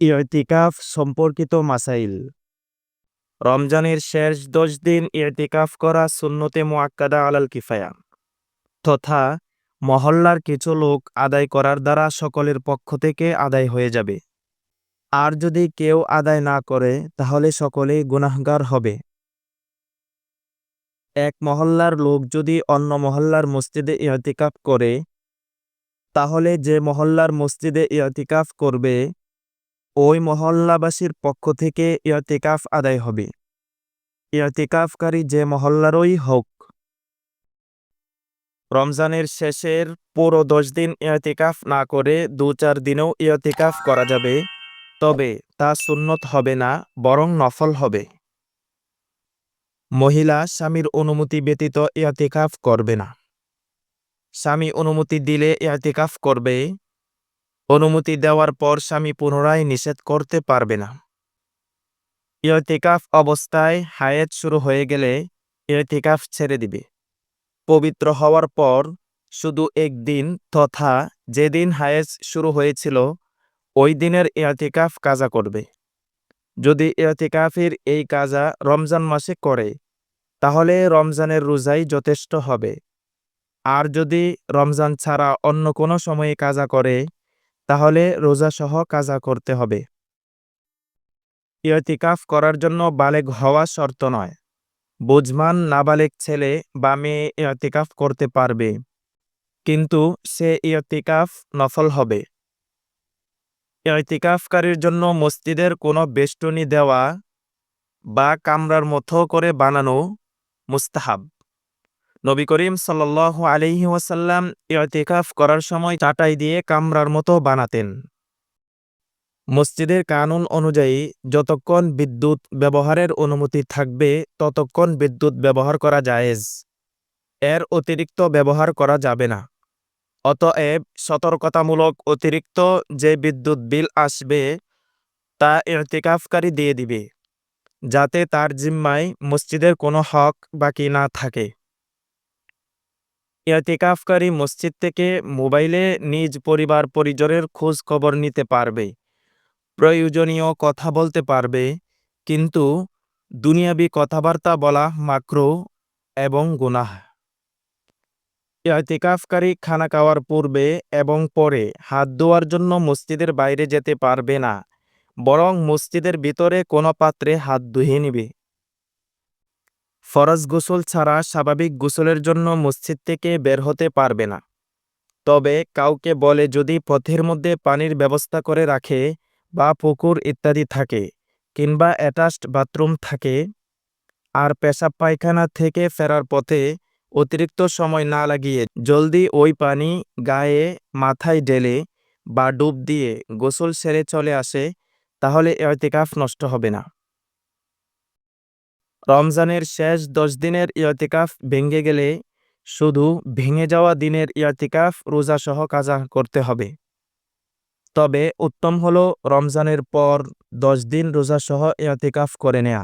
ইয়তিকাফ সম্পর্কিত মাসাইল। রমজানের শেষ দশ দিন ইয়তিকাফ করা সুন্নতে মোয়াক্কাদা আলাল কিফায়া। তথা মহল্লার কিছু লোক আদায় করার দ্বারা সকলের পক্ষ থেকে আদায় হয়ে যাবে। আর যদি কেউ আদায় না করে, তাহলে সকলেই গুনাহগার হবে। এক মহল্লার লোক যদি অন্য মহল্লার মসজিদে ইয়তিকাফ করে, তাহলে যে মহল্লার মসজিদে ইয়তিকাফ করবে ওই মহল্লাবাসীর পক্ষ থেকে ইয়তিকাফ আদায় হবে। ইয়তিকাফকারী যে মহল্লারই হোক। রমজানের শেষের পুরো দশ দিন ইয়তিকাফ না করে দু চার দিনেও ইয়তিকাফ করা যাবে, তবে তা সুন্নত হবে না, বরং নফল হবে। মহিলা স্বামীর অনুমতি ব্যতীত ইয়তিকাফ করবে না। স্বামী অনুমতি দিলে ইয়তিকাফ করবে অনুমতি দেওয়ার পর স্বামী পুনরায় নিষেধ করতে পারবে না। ইয়তিকাফ অবস্থায় হায়েত শুরু হয়ে গেলে ইয়তিকাফ ছেড়ে দিবে। পবিত্র হওয়ার পর শুধু একদিন তথা যেদিন হায়েজ শুরু হয়েছিল, ওই দিনের ইয়তিকাফ কাজা করবে। যদি ইয়তিকাফের এই কাজা রমজান মাসে করে, তাহলে রমজানের রোজাই যথেষ্ট হবে। আর যদি রমজান ছাড়া অন্য কোনো সময়ে কাজা করে তাহলে রোজাসহ কাজা করতে হবে। ইয়তিকাফ করার জন্য বালেগ হওয়া শর্ত নয়। বুঝমান নাবালেক ছেলে বা মেয়ে ইয়তিকাফ করতে পারবে। কিন্তু সে ইয়তিকাফ নফল হবে। ইয়তিকাফকারীর জন্য মসজিদের কোনো বেষ্টনী দেওয়া বা কামরার মতো করে বানানো মুস্তাহাব। নবী করিম সাল আলিহি ওয়াসাল্লাম ইয়তিকাফ করার সময় চাটাই দিয়ে কামরার মতো বানাতেন। মসজিদের কানুন অনুযায়ী যতক্ষণ বিদ্যুৎ ব্যবহারের অনুমতি থাকবে, ততক্ষণ বিদ্যুৎ ব্যবহার করা জায়েজ। এর অতিরিক্ত ব্যবহার করা যাবে না। অতএব সতর্কতামূলক অতিরিক্ত যে বিদ্যুৎ বিল আসবে, তা ইরতিকাফকারী দিয়ে দিবে, যাতে তার জিম্মায় মসজিদের কোনো হক বাকি না থাকে। ইরতিকাফকারী মসজিদ থেকে মোবাইলে নিজ পরিবার পরিজনের খোঁজ খবর নিতে পারবে, প্রয়োজনীয় কথা বলতে পারবে, কিন্তু দুনিয়াবি কথাবার্তা বলা মাকরু এবং গুনাহ। ইতিকাফকারী খানা খাওয়ার পূর্বে এবং পরে হাত ধোয়ার জন্য মসজিদের বাইরে যেতে পারবে না, বরং মসজিদের ভিতরে কোনো পাত্রে হাত ধুয়ে নিবে। ফরজ গোসল ছাড়া স্বাভাবিক গোসলের জন্য মসজিদ থেকে বের হতে পারবে না। তবে কাউকে বলে যদি পথের মধ্যে পানির ব্যবস্থা করে রাখে বা পুকুর ইত্যাদি থাকে কিংবা অ্যাটাচড বাথরুম থাকে আর পেশাব পায়খানা থেকে ফেরার পথে অতিরিক্ত সময় না লাগিয়ে জলদি ওই পানি গায়ে, মাথায় ঢেলে বা ডুব দিয়ে গোসল সেরে চলে আসে, তাহলে ইয়তিকাফ নষ্ট হবে না। রমজানের শেষ দশ দিনের ইয়তিকাফ ভেঙে গেলে শুধু ভেঙে যাওয়া দিনের ইয়তিকাফ রোজাসহ কাজা করতে হবে। তবে উত্তম হল রমজানের পর দশ দিন রোজাসহ ইয়তিকাফ করে নেয়া।